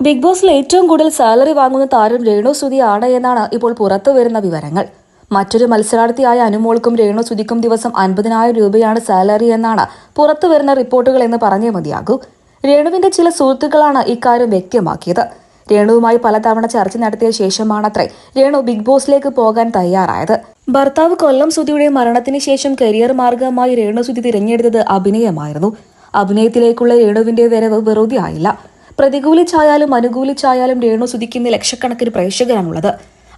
Big ബോസിൽ ഏറ്റവും കൂടുതൽ സാലറി വാങ്ങുന്ന താരം രേണു സുതിയാണ് എന്നാണ് ഇപ്പോൾ പുറത്തു വരുന്ന വിവരങ്ങൾ. മറ്റൊരു മത്സരാർത്ഥിയായ അനുമോൾക്കും രേണു സുതിക്കും ദിവസം അൻപതിനായിരം രൂപയാണ് സാലറി എന്നാണ് പുറത്തു വരുന്ന റിപ്പോർട്ടുകൾ എന്ന് പറഞ്ഞേ മതിയാകൂ. രേണുവിന്റെ ചില സുഹൃത്തുക്കളാണ് ഇക്കാര്യം വ്യക്തമാക്കിയത്. രേണുവുമായി പലതവണ ചർച്ച നടത്തിയ ശേഷമാണത്രേ രേണു ബിഗ് ബോസിലേക്ക് പോകാൻ തയ്യാറായത്. ഭർത്താവ് കൊല്ലം സുതിയുടെ മരണത്തിന് ശേഷം കരിയർ മാർഗമായി രേണു സുതി തിരഞ്ഞെടുത്തത് അഭിനയമായിരുന്നു. അഭിനയത്തിലേക്കുള്ള രേണുവിന്റെ വരവ് വെറുതെ ആയില്ല പ്രതികൂലിച്ചായാലും അനുകൂലിച്ചായാലും രേണു സുധിക്കുന്ന ലക്ഷക്കണക്കിന് പ്രേക്ഷകരാണുള്ളത്.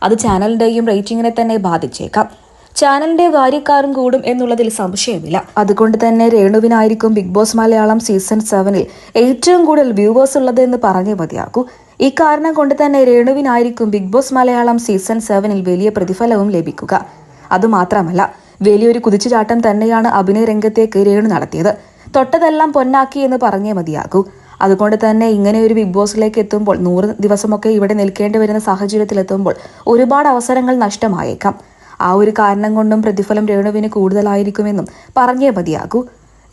അത് ചാനലിന്റെയും റേറ്റിംഗിനെ തന്നെ ബാധിച്ചേക്കാം. ചാനലിന്റെ വാര്യക്കാരും കൂടും എന്നുള്ളതിൽ സംശയമില്ല. അതുകൊണ്ട് തന്നെ രേണുവിനായിരിക്കും ബിഗ് ബോസ് മലയാളം സീസൺ സെവനിൽ ഏറ്റവും കൂടുതൽ വ്യൂവേഴ്സ് ഉള്ളത് എന്ന് പറഞ്ഞേ മതിയാക്കൂ. ഈ കാരണം കൊണ്ട് തന്നെ രേണുവിനായിരിക്കും ബിഗ് ബോസ് മലയാളം സീസൺ സെവനിൽ വലിയ പ്രതിഫലവും ലഭിക്കുക. അതുമാത്രമല്ല വലിയൊരു കുതിച്ചുചാട്ടം തന്നെയാണ് അഭിനയ രംഗത്തേക്ക് രേണു നടത്തിയത്. തൊട്ടതെല്ലാം പൊന്നാക്കി എന്ന് പറഞ്ഞേ മതിയാകൂ അതുകൊണ്ട് തന്നെ ഇങ്ങനെ ഒരു ബിഗ് ബോസിലേക്ക് എത്തുമ്പോൾ നൂറ് ദിവസമൊക്കെ ഇവിടെ നിൽക്കേണ്ടി വരുന്ന സാഹചര്യത്തിൽ എത്തുമ്പോൾ ഒരുപാട് അവസരങ്ങൾ നഷ്ടമായേക്കാം. ആ ഒരു കാരണം കൊണ്ടും പ്രതിഫലം രേണുവിന് കൂടുതലായിരിക്കുമെന്നും പറഞ്ഞേ മതിയാകൂ.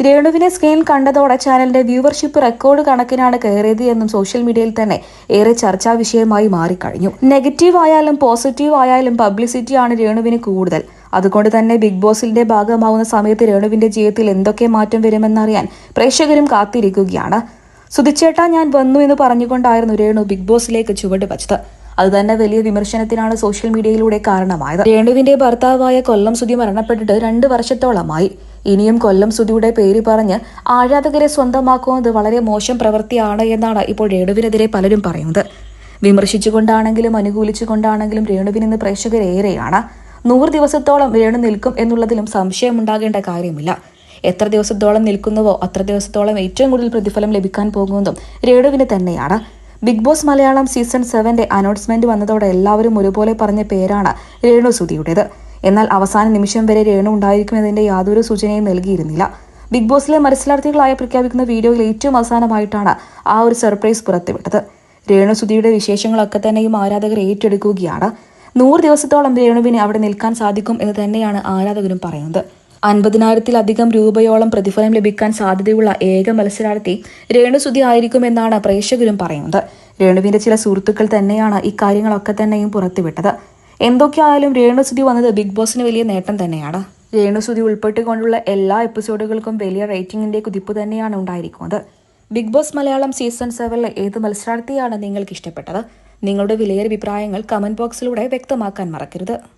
രേണുവിനെ സ്ക്രീൻ കണ്ടതോടെ ചാനലിന്റെ വ്യൂവർഷിപ്പ് റെക്കോർഡ് കണക്കിനാണ് കയറിയത് എന്നും സോഷ്യൽ മീഡിയയിൽ തന്നെ ഏറെ ചർച്ചാ വിഷയമായി മാറിക്കഴിഞ്ഞു. നെഗറ്റീവ് ആയാലും പോസിറ്റീവ് ആയാലും പബ്ലിസിറ്റി ആണ് രേണുവിന് കൂടുതൽ. അതുകൊണ്ട് തന്നെ ബിഗ് ബോസിന്റെ ഭാഗമാവുന്ന സമയത്ത് രേണുവിന്റെ ജീവിതത്തിൽ എന്തൊക്കെ മാറ്റം വരുമെന്നറിയാൻ പ്രേക്ഷകരും കാത്തിരിക്കുകയാണ്. സുധിച്ചേട്ടാ ഞാൻ വന്നു എന്ന് പറഞ്ഞുകൊണ്ടായിരുന്നു രേണു ബിഗ് ബോസിലേക്ക് ചുവട് വച്ചത്. അത് തന്നെ വലിയ വിമർശനത്തിനാണ് സോഷ്യൽ മീഡിയയിലൂടെ കാരണമായത്. രേണുവിന്റെ ഭർത്താവായ കൊല്ലം സുധി മരണപ്പെട്ടിട്ട് രണ്ട് വർഷത്തോളമായി. ഇനിയും കൊല്ലം സുധിയുടെ പേര് പറഞ്ഞ് ആരാധകരെ സ്വന്തമാക്കുന്നത് വളരെ മോശം പ്രവൃത്തിയാണ് എന്നാണ് ഇപ്പോൾ രേണുവിനെതിരെ പലരും പറയുന്നത്. വിമർശിച്ചുകൊണ്ടാണെങ്കിലും അനുകൂലിച്ചുകൊണ്ടാണെങ്കിലും രേണുവിന് ഇന്ന് പ്രേക്ഷകരേറെയാണ്. നൂറ് ദിവസത്തോളം രേണു നിൽക്കും എന്നുള്ളതിലും സംശയമുണ്ടാകേണ്ട കാര്യമില്ല. എത്ര ദിവസത്തോളം നിൽക്കുന്നുവോ അത്ര ദിവസത്തോളം ഏറ്റവും കൂടുതൽ പ്രതിഫലം ലഭിക്കാൻ പോകുന്നതും രേണുവിന് തന്നെയാണ്. ബിഗ് ബോസ് മലയാളം സീസൺ സെവന്റെ അനൗൺസ്മെന്റ് വന്നതോടെ എല്ലാവരും ഒരുപോലെ പറഞ്ഞ പേരാണ് രേണു സുധിയുടേത് എന്നാൽ അവസാന നിമിഷം വരെ രേണു ഉണ്ടായിരിക്കുമെന്നതിന്റെ യാതൊരു സൂചനയും നൽകിയിരുന്നില്ല. ബിഗ് ബോസിലെ മത്സരാർത്ഥികളായി പ്രഖ്യാപിക്കുന്ന വീഡിയോയിൽ ഏറ്റവും അവസാനമായിട്ടാണ് ആ ഒരു സർപ്രൈസ് പുറത്തുവിട്ടത്. രേണു സുധിയുടെ വിശേഷങ്ങളൊക്കെ തന്നെയും ആരാധകർ ഏറ്റെടുക്കുകയാണ്. നൂറ് ദിവസത്തോളം രേണുവിന് അവിടെ നിൽക്കാൻ സാധിക്കും എന്ന് തന്നെയാണ് ആരാധകരും പറയുന്നത്. അൻപതിനായിരത്തിലധികം രൂപയോളം പ്രതിഫലം ലഭിക്കാൻ സാധ്യതയുള്ള ഏക മത്സരാർത്ഥി രേണുസുതി ആയിരിക്കുമെന്നാണ് പ്രേക്ഷകരും പറയുന്നത്. രേണുവിന്റെ ചില സുഹൃത്തുക്കൾ തന്നെയാണ് ഇക്കാര്യങ്ങളൊക്കെ തന്നെയും പുറത്തുവിട്ടത്. എന്തൊക്കെയായാലും രേണുസുതി വന്നത് ബിഗ് ബോസിന് വലിയ നേട്ടം തന്നെയാണ്. രേണുസുതി ഉൾപ്പെട്ടുകൊണ്ടുള്ള എല്ലാ എപ്പിസോഡുകൾക്കും വലിയ റേറ്റിംഗിന്റെ കുതിപ്പ് തന്നെയാണ് ഉണ്ടായിരിക്കുന്നത്. ബിഗ് ബോസ് മലയാളം സീസൺ സെവനിലെ ഏത് മത്സരാർത്ഥിയാണ് നിങ്ങൾക്ക് ഇഷ്ടപ്പെട്ടത്? നിങ്ങളുടെ വിലയേറിയ അഭിപ്രായങ്ങൾ കമന്റ് ബോക്സിലൂടെ വ്യക്തമാക്കാൻ മറക്കരുത്.